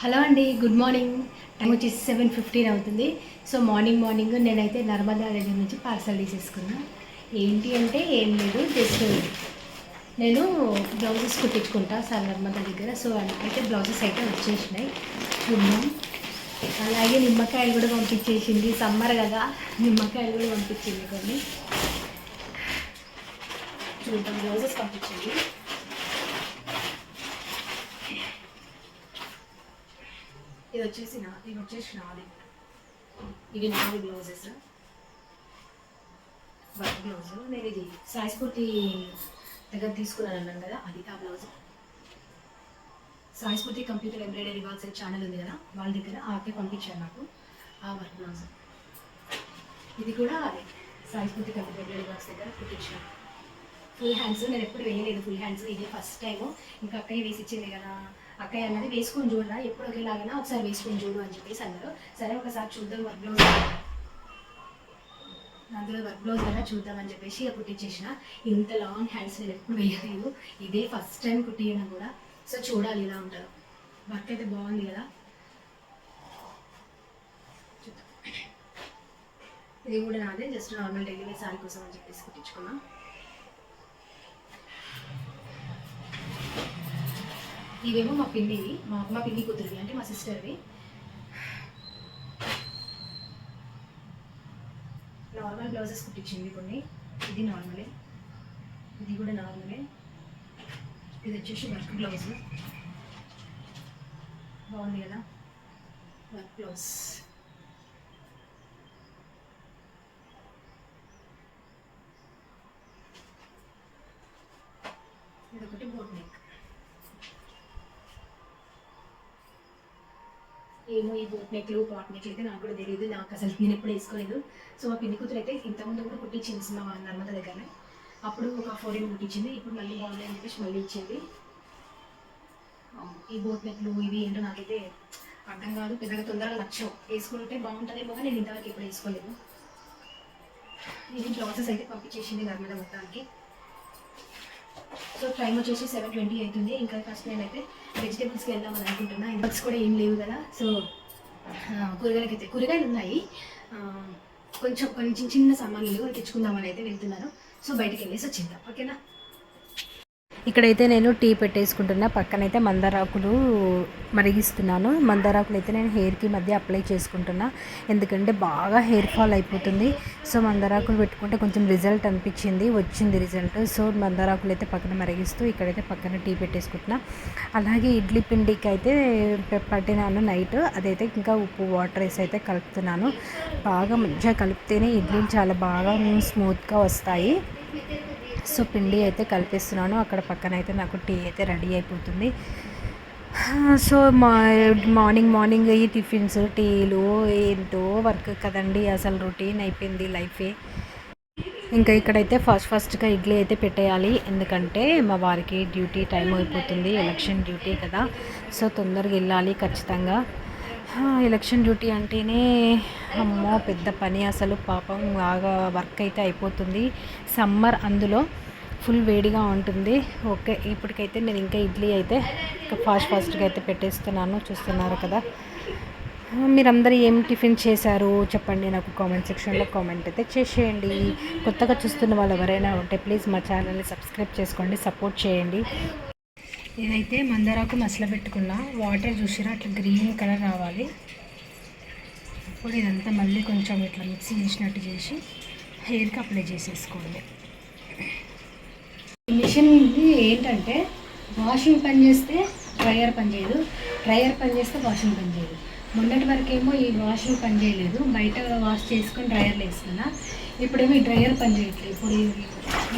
Hello అండి good morning. Time వచ్చేసి seven fifteen అవుతుంది. సో మార్నింగ్ మార్నింగ్ నేనైతే నర్మదా దగ్గర నుంచి పార్సల్ తీసేసుకున్నా. ఏంటి అంటే ఏం లేదు జస్ట్ నేను బ్లౌజెస్ కుట్టించుకుంటా సార్ నర్మదా దగ్గర. సో అయితే బ్లౌజెస్ అయితే వచ్చేసినాయి. చూద్దాం. అలాగే నిమ్మకాయలు కూడా పంపించేసింది. సమ్మర్ కదా నిమ్మకాయలు కూడా పంపించింది కొన్ని. చూద్దాం బ్లౌజెస్ పంపించింది. ఇది వచ్చేసి నా ఇది వచ్చేసి నాది. ఇవి నాది బ్లౌజెస్ వర్క్ బ్లౌజ్ నేను ఇది సాయి స్ఫూర్తి దగ్గర తీసుకున్నాను అన్నాను కదా అది ఆ బ్లౌజ్ సాయి స్ఫూర్తి కంప్యూటర్ ఎంబ్రాయిడరీ వర్క్స్ ఛానల్ ఉంది కదా వాళ్ళ దగ్గర ఆకే పంపించారు నాకు ఆ వర్క్ బ్లౌజ్ ఇది కూడా అదే సాయి స్ఫూర్తి కంప్యూటర్ ఎంబ్రాయిడరీ వర్క్స్ దగ్గర కుట్టించాను ఫుల్ హ్యాండ్స్ నేను ఎప్పుడు వేయలేదు ఫుల్ హ్యాండ్స్ ఇదే ఫస్ట్ టైం ఇంకా అక్కయ్య వేసి ఇచ్చింది కదా అక్కయ్య అన్నది వేసుకొని చూడరా ఎప్పుడు ఒకేలాగా ఒకసారి వేసుకొని చూడు అని చెప్పేసి అన్నారు. సరే ఒకసారి చూద్దాం వర్క్ బ్లౌజ్. అందులో వర్క్ బ్లౌజ్ కదా చూద్దాం అని చెప్పేసి ఇక కుట్టించేసిన ఇంత లాంగ్ హ్యాండ్స్ నేను ఎప్పుడు వేయలేదు. ఇదే ఫస్ట్ టైం కుట్టియడం కూడా. సో చూడాలి ఇలా ఉంటుందో. వర్క్ అయితే బాగుంది కదా. ఇది కూడా నాదే just normal daily wear sari కోసం అని చెప్పేసి కుట్టించుకున్నా. ఇవేమో మా పిన్నివి మా మా పిన్ని కూతురివి అంటే మా సిస్టర్వి నార్మల్ బ్లౌజెస్ కుట్టించింది కొన్ని. ఇది నార్మలే ఇది కూడా నార్మలే ఇది వచ్చేసి వర్క్ బ్లౌజ్ బాగుంది కదా? వర్క్ బ్లౌజ్ ఇది ఒకటి బోట్ నెక్ ఏమో ఈ బోట్ నెక్లు పాట్ నెక్లు అయితే నాకు కూడా తెలియదు నాకు అసలు నేను ఎప్పుడు వేసుకోలేదు. సో మా పిన్ని కూతురు అయితే ఇంతకుముందు కూడా కుట్టించింది మా నర్మద దగ్గరనే. అప్పుడు ఒక ఫోరెన్ కుట్టించింది ఇప్పుడు మళ్ళీ బాగుంది అని చెప్పేసి మళ్ళీ ఇచ్చింది. ఈ బోట్ నెక్లు ఇవి ఏంటో నాకైతే అర్థం కాదు. పెద్దగా తొందరగా నచ్చవు. వేసుకుంటే బాగుంటుందేమో కానీ నేను ఇంతవరకు ఎప్పుడు వేసుకోలేదు. ఇది బ్లౌజెస్ అయితే పంపించేసింది నర్మద మొత్తానికి. సో టైం వచ్చేసి సెవెన్ ట్వంటీ అవుతుంది. ఇంకా ఫస్ట్ నేనైతే వెజిటేబుల్స్కి వెళ్దామని అనుకుంటున్నా. బక్స్ కూడా ఏం లేవు కదా. సో కూరగాయలకి అయితే కూరగాయలు ఉన్నాయి. కొంచెం కొన్ని చిన్న చిన్న సామాన్లు తెచ్చుకుందామని అయితే వెళ్తున్నాను సో బయటికి వెళ్ళేసి వచ్చిందాం ఓకేనా? ఇక్కడైతే నేను టీ పెట్టేసుకుంటున్నా. పక్కనైతే మందారాకులు మరిగిస్తున్నాను. మందారాకులు అయితే నేను హెయిర్కి మధ్య అప్లై చేసుకుంటున్నా. ఎందుకంటే బాగా హెయిర్ ఫాల్ అయిపోతుంది. సో మందారాకులు పెట్టుకుంటే కొంచెం రిజల్ట్ అనిపించింది. వచ్చింది రిజల్ట్. సో మందారాకులు అయితే పక్కన మరిగిస్తూ ఇక్కడైతే పక్కన టీ పెట్టేసుకుంటున్నా. అలాగే ఇడ్లీ పిండికి అయితే పట్టినాను నైట్. అదైతే ఇంకా ఉప్పు వాటర్ వేసి అయితే కలుపుతున్నాను. బాగా మంచిగా కలిపితేనే ఇడ్లీలు చాలా బాగా స్మూత్గా వస్తాయి. సో పిండి అయితే కలిపిస్తున్నాను. అక్కడ పక్కన అయితే నాకు టీ అయితే రెడీ అయిపోతుంది. సో మా మార్నింగ్ మార్నింగ్ ఈ టిఫిన్స్ టీలు ఏంటో వర్క్ కదండి అసలు రొటీన్ అయిపోయింది లైఫే. ఇంకా ఇక్కడైతే ఫస్ట్ ఫస్ట్గా ఇడ్లీ అయితే పెట్టేయాలి. ఎందుకంటే మా వారికి డ్యూటీ టైం అయిపోతుంది ఎలక్షన్ డ్యూటీ కదా. సో తొందరగా వెళ్ళాలి ఖచ్చితంగా. ఎలక్షన్ డ్యూటీ అంటేనే అమ్మో పెద్ద పని అసలు. పాపం బాగా వర్క్ అయితే అయిపోతుంది. సమ్మర్ అందులో ఫుల్ వేడిగా ఉంటుంది. ఓకే ఇప్పటికైతే నేను ఇంకా ఇడ్లీ అయితే ఫాస్ట్ ఫాస్ట్గా అయితే పెట్టేస్తున్నాను. చూస్తున్నారు కదా. మీరందరూ ఏం టిఫిన్ చేశారు? చెప్పండి నాకు కామెంట్ సెక్షన్లో కామెంట్ అయితే చేసేయండి. కొత్తగా చూస్తున్న వాళ్ళు ఎవరైనా ఉంటే ప్లీజ్ మా ఛానల్ని సబ్స్క్రైబ్ చేసుకోండి సపోర్ట్ చేయండి. ఇదైతే మందారాకు మసల పెట్టుకున్న. వాటర్ చూసిరా అట్లా గ్రీన్ కలర్ రావాలి. ఇప్పుడు ఇదంతా మళ్ళీ కొంచెం ఇట్లా మిక్సీ చేసినట్టు చేసి హెయిర్కి అప్లై చేసేసుకోండి. ఈ మిషన్ ఇది ఏంటంటే వాషింగ్ పని చేస్తే డ్రయర్ పని చేయదు. డ్రయర్ పని చేస్తే వాషింగ్ పని చేయదు. మొన్నటి వరకు ఏమో ఈ వాషింగ్ పని చేయలేదు. బయట వాష్ చేసుకొని డ్రయర్లో వేసుకున్నా. ఇప్పుడేమో ఈ డ్రయర్ పని చేయట్లేదు.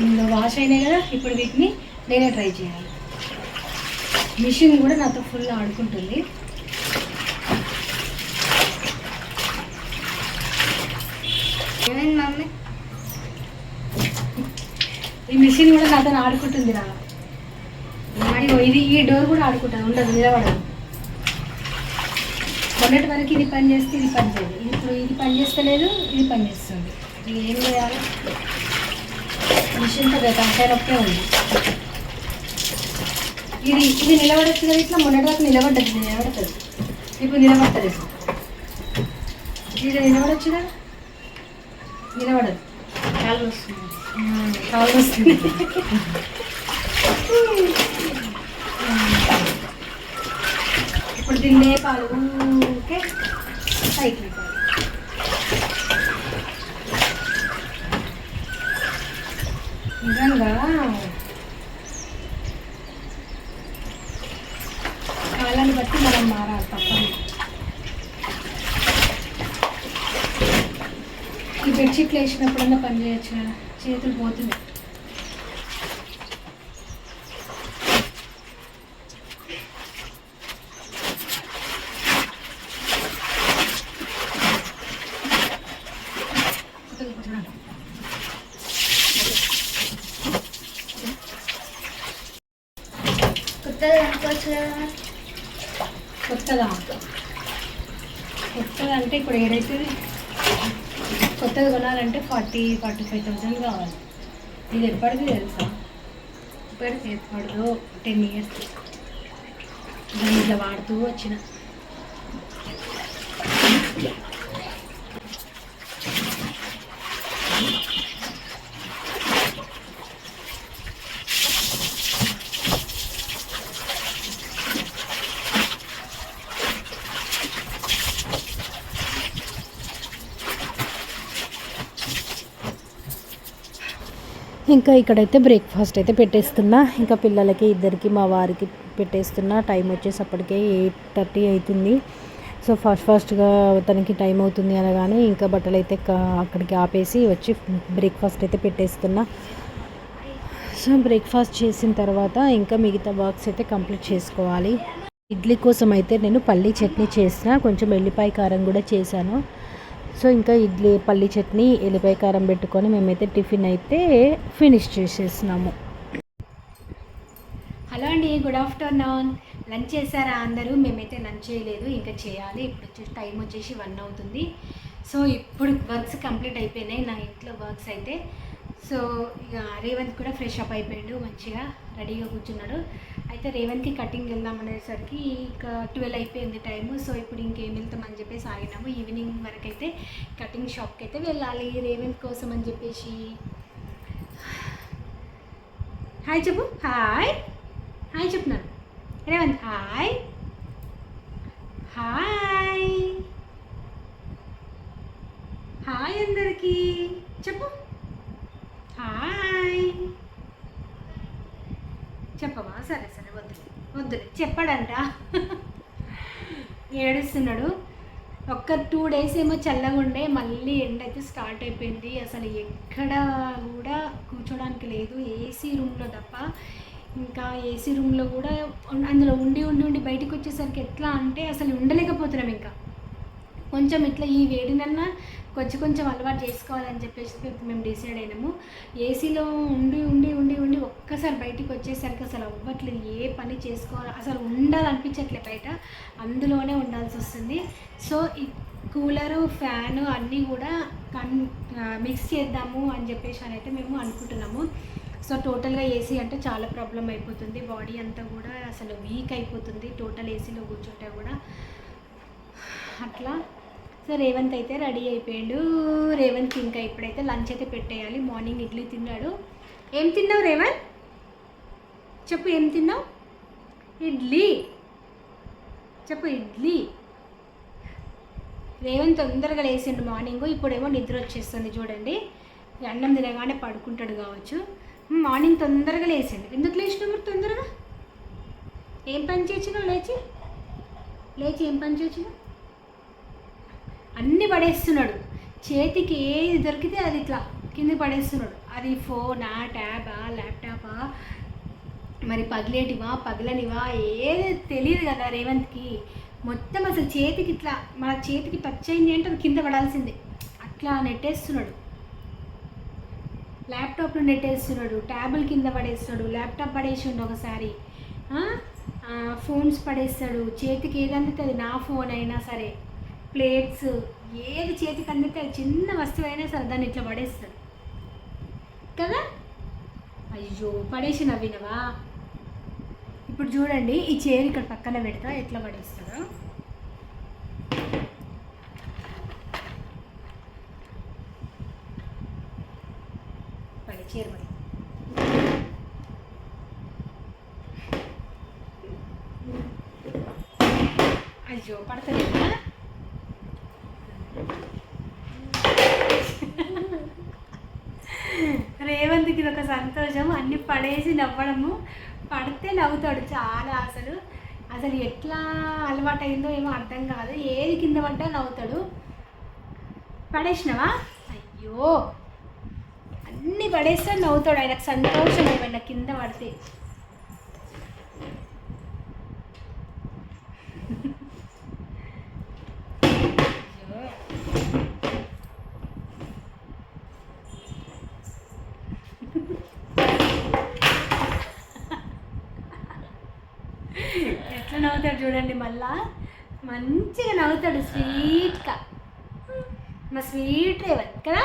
ఇప్పుడు వాష్ అయినాయి కదా ఇప్పుడు వీటిని నేనే ట్రై చేయాలి. మిషన్ కూడా నాతో ఫుల్ ఆడుకుంటుంది. ఏమైంది మమ్మీ? ఈ మిషన్ కూడా నాతో ఆడుకుంటుంది రా. ఇది ఈ డోర్ కూడా ఆడుకుంటుంది ఉండదు నిలబడదు. మొన్నటి వరకు ఇది పని చేస్తే ఇది పని చేయదు. ఇప్పుడు ఇది పని చేస్తలేదు ఇది పని చేస్తుంది. ఏం చేయాలి? మిషన్తో తలకాయ నొప్పే ఉంది. ఇది ఇది నిలబడచ్చు కదా ఇట్లా? మొన్నటి వరకు నిలబడ్డది ఇది నిలబడుతుంది. ఇప్పుడు నిలబడతారు ఇక్కడ నిలబడొచ్చు కదా? నిలబడదు. కాళ్ళు వస్తుంది. కాళ్ళు వస్తుంది. ఇప్పుడు దీన్ని లేపాలి చేసినప్పుడన్నా పని చేయొచ్చు కదా. చేతులు పోతున్నాయి కొత్తది కొత్తదా? కొత్తగా అంటే ఇప్పుడు ఏదైతే కొత్తది కొనాలంటే ఫార్టీ ఫార్టీ ఫైవ్ థౌసండ్ కావాలి. ఇది ఎప్పటిది తెలుసా? ఇప్పటికి ఎప్పటిదో టెన్ ఇయర్స్. దాన్ని ఇట్లా వాడుతూ వచ్చిన. ఇంకా ఇక్కడైతే బ్రేక్ఫాస్ట్ అయితే పెట్టేస్తున్నా. ఇంకా పిల్లలకి ఇద్దరికి మా వారికి పెట్టేస్తున్నా. టైం వచ్చేసప్పటికే ఎయిట్ థర్టీ అవుతుంది సో ఫస్ట్ ఫాస్ట్గా తనకి టైం అవుతుంది అనగానే ఇంకా బట్టలు అయితే అక్కడికి ఆపేసి వచ్చి బ్రేక్ఫాస్ట్ అయితే పెట్టేస్తున్నా. సో బ్రేక్ఫాస్ట్ చేసిన తర్వాత ఇంకా మిగతా వర్క్స్ అయితే కంప్లీట్ చేసుకోవాలి. ఇడ్లీ కోసం అయితే నేను పల్లీ చట్నీ చేసిన. కొంచెం ఎల్లిపాయ కారం కూడా చేశాను. సో ఇంకా ఇడ్లీ పల్లీ చట్నీ ఎల్లిపాయ కారం పెట్టుకొని మేమైతే టిఫిన్ అయితే ఫినిష్ చేసేసినాము. హలో అండి గుడ్ ఆఫ్టర్నూన్. లంచ్ చేశారా అందరూ? మేమైతే లంచ్ చేయలేదు ఇంకా చేయాలి. ఇప్పుడు వచ్చేసి టైం వచ్చేసి వన్ అవుతుంది. సో ఇప్పుడు వర్క్స్ కంప్లీట్ అయిపోయినాయి నా ఇంట్లో వర్క్స్ అయితే. సో ఇక రేవంత్ కూడా ఫ్రెష్ అప్ అయిపోయాడు మంచిగా. రెడీగా కూర్చున్నాడు అయితే రేవంత్కి కటింగ్ వెళ్దాం అనేసరికి ఇంకా ట్వెల్వ్ అయిపోయింది టైము. సో ఇప్పుడు ఇంకేం వెళ్తామని చెప్పేసి ఆగినాము. ఈవినింగ్ వరకు అయితే కటింగ్ షాప్కి అయితే వెళ్ళాలి. రేవంత్ కోసం అని చెప్పేసి. హాయ్ చెప్పు. హాయ్. హాయ్ చెప్తున్నాను. రేవంత్ హాయ్. హాయ్. హాయ్ అందరికీ. చెప్పు. హాయ్. చెప్పవా? సరే సరే వద్దులే వద్దులే చెప్పాడంట. ఏడుస్తున్నాడు. ఒక్క టూ డేస్ ఏమో చల్లగా ఉండే మళ్ళీ ఎండ అయితే స్టార్ట్ అయిపోయింది. అసలు ఎక్కడ కూడా కూర్చోడానికి లేదు. ఏసీ రూమ్లో తప్ప. ఇంకా ఏసీ రూమ్లో కూడా అందులో ఉండి ఉండి ఉండి బయటికి వచ్చేసరికి ఎట్లా అంటే అసలు ఉండలేకపోతున్నాం ఇంకా. కొంచెం ఇట్లా ఈ వేడినన్నా కొంచెం కొంచెం అలవాటు చేసుకోవాలని చెప్పేసి మేము డిసైడ్ అయినాము. ఏసీలో ఉండి ఉండి ఉండి ఉండి ఒక్కసారి బయటికి వచ్చేసరికి అసలు అవ్వట్లేదు. ఏ పని చేసుకోవాలి అసలు ఉండాలనిపించట్లే బయట. అందులోనే ఉండాల్సి వస్తుంది. సో ఈ కూలరు ఫ్యాను అన్నీ కూడా కన్ మిక్స్ చేద్దాము అని చెప్పేసి అని అయితే మేము అనుకుంటున్నాము. సో టోటల్గా ఏసీ అంటే చాలా ప్రాబ్లం అయిపోతుంది. బాడీ అంతా కూడా అసలు వీక్ అయిపోతుంది. టోటల్ ఏసీలో కూర్చుంటే కూడా. అట్లా సో రేవంత్ అయితే రెడీ అయిపోయాడు. రేవంత్ ఇంకా ఇప్పుడైతే లంచ్ అయితే పెట్టేయాలి. మార్నింగ్ ఇడ్లీ తిన్నాడు. ఏం తిన్నావు రేవంత్? చెప్పు ఏం తిన్నావు? ఇడ్లీ. చెప్పు ఇడ్లీ. రేవంత్ తొందరగా లేచిండు మార్నింగ్. ఇప్పుడేమో నిద్ర వచ్చేస్తుంది చూడండి. అన్నం తినగానే పడుకుంటాడు కావచ్చు. మార్నింగ్ తొందరగా లేచిండు ఎందుకు లేచినావు మరి తొందరగా? ఏం పని చేసినావు లేచి? లేచి ఏం పని చేసినావు? అన్నీ పడేస్తున్నాడు. చేతికి ఏది దొరికితే అది ఇట్లా కింద పడేస్తున్నాడు. అది ఫోనా ట్యాబా ల్యాప్టాపా? మరి పగిలేటివా పగలనివా? ఏది తెలియదు కదా రేవంత్కి. మొత్తం అసలు చేతికి ఇట్లా మన చేతికి టచ్ అయింది అంటే అది కింద పడాల్సిందే. అట్లా నెట్టేస్తున్నాడు. ల్యాప్టాప్లో నెట్టేస్తున్నాడు ట్యాబుల్ కింద పడేస్తున్నాడు ల్యాప్టాప్ పడేసిండు ఒకసారి. ఫోన్స్ పడేస్తాడు చేతికి ఏదంటే అది నా ఫోన్ అయినా సరే. ప్లేట్స్ ఏది చేతికి అందితే చిన్న వస్తువు అయినా సరే దాన్ని ఇట్లా పడేస్తారు. కదా? అయ్యో పడేసి నవ్వినవా? ఇప్పుడు చూడండి ఈ చైర్ ఇక్కడ పక్కన పెడతా ఎట్లా పడేస్తారు. చీర పడి అయ్యో పడతలేదా? రేవంత్కి ఒక సంతోషం. అన్ని పడేసి నవ్వడము. పడితే నవ్వుతాడు చాలా అసలు. అసలు ఎట్లా అలవాటైందో ఏమో అర్థం కాదు. ఏది కింద పడ్డా నవ్వుతాడు. పడేసినవా? అయ్యో! అన్ని పడేస్తే నవ్వుతాడు. ఆయనకు సంతోషం ఏమైనా కింద పడితే అయ్యో. ఎట్లా నవ్వుతాడు చూడండి మళ్ళా. మంచిగా నవ్వుతాడు స్వీట్గా. మా స్వీట్ డ్రైవర్ కదా?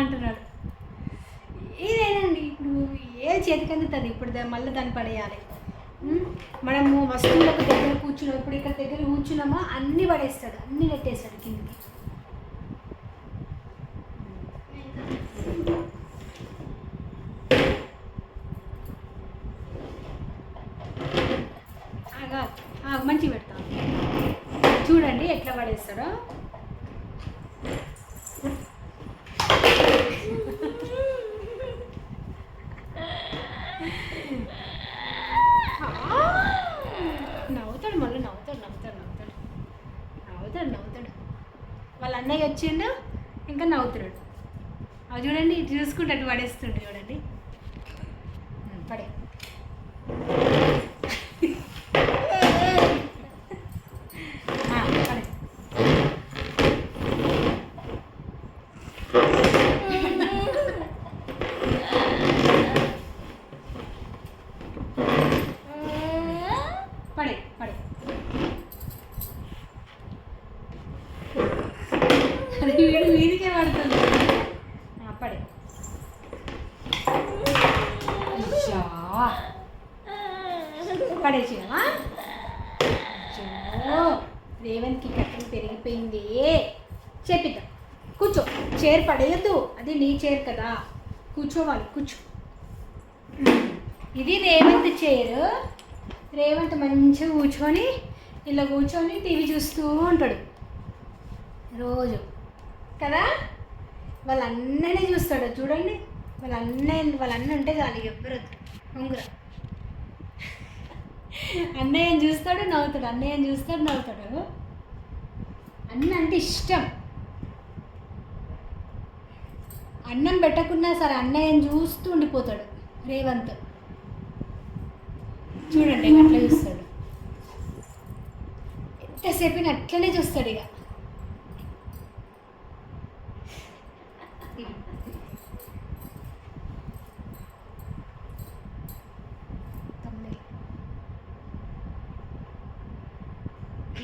అంటున్నాడు. ఇదేనండి ఇప్పుడు ఏ చేతికి అందుతుంది ఇప్పుడు మళ్ళీ దాన్ని పడేయాలి. మనము వస్తువులకు దగ్గర కూర్చున్నాం. ఇప్పుడు ఇక్కడ దగ్గర కూర్చున్నామా? అన్నీ పడేస్తాడు. అన్నీ నెట్టేస్తాడు కిందకి ఆగా ఆగు, మంచిగా పెడతాను చూడండి ఎట్లా పడేస్తాడో నవ్వుతాడు మళ్ళీ నవ్వుతాడు నవ్వుతాడు నవ్వుతాడు నవ్వుతాడు నవ్వుతాడు వాళ్ళ వచ్చిండు ఇంకా నవ్వుతున్నాడు. అవి చూడండి ఇటు చూసుకుంటే అటు పడేస్తుండు చూడండి ఉం, పడే ఆ, పడే పడే పడే అది వీడు వీడికే పడుతుంది ఆ, పడే అయ్యా పడేసినవా అయ్యో రేవంత్కి కట్టం పెరిగిపోయింది. చెప్పిద్దాం. కూర్చో. చైర్ పడేయద్దు. అది నీ చైర్ కదా. కూర్చోవాలి కూర్చో. ఇది రేవంత్ చైర్. రేవంత్ మంచిగా కూర్చొని ఇలా కూర్చొని టీవీ చూస్తూ ఉంటాడు. రోజు. కదా? వాళ్ళ అన్ననే చూస్తాడు. చూడండి. వాళ్ళ అన్నయ్య వాళ్ళ అన్న ఉంటే చాలు ఎవ్వరు ఉంగుర. అన్నయ్యని చూస్తాడు? నవ్వుతాడు. అన్నయ్యని చూస్తాడు? నవ్వుతాడు. అన్న అంటే ఇష్టం. అన్నం పెట్టకున్నా సరే అన్నయ్యని చూస్తూ ఉండిపోతాడు. రేవంత్. చూడండి అట్లా చూస్తాడు. ఎంతసేపు అట్లనే చూస్తాడు ఇక.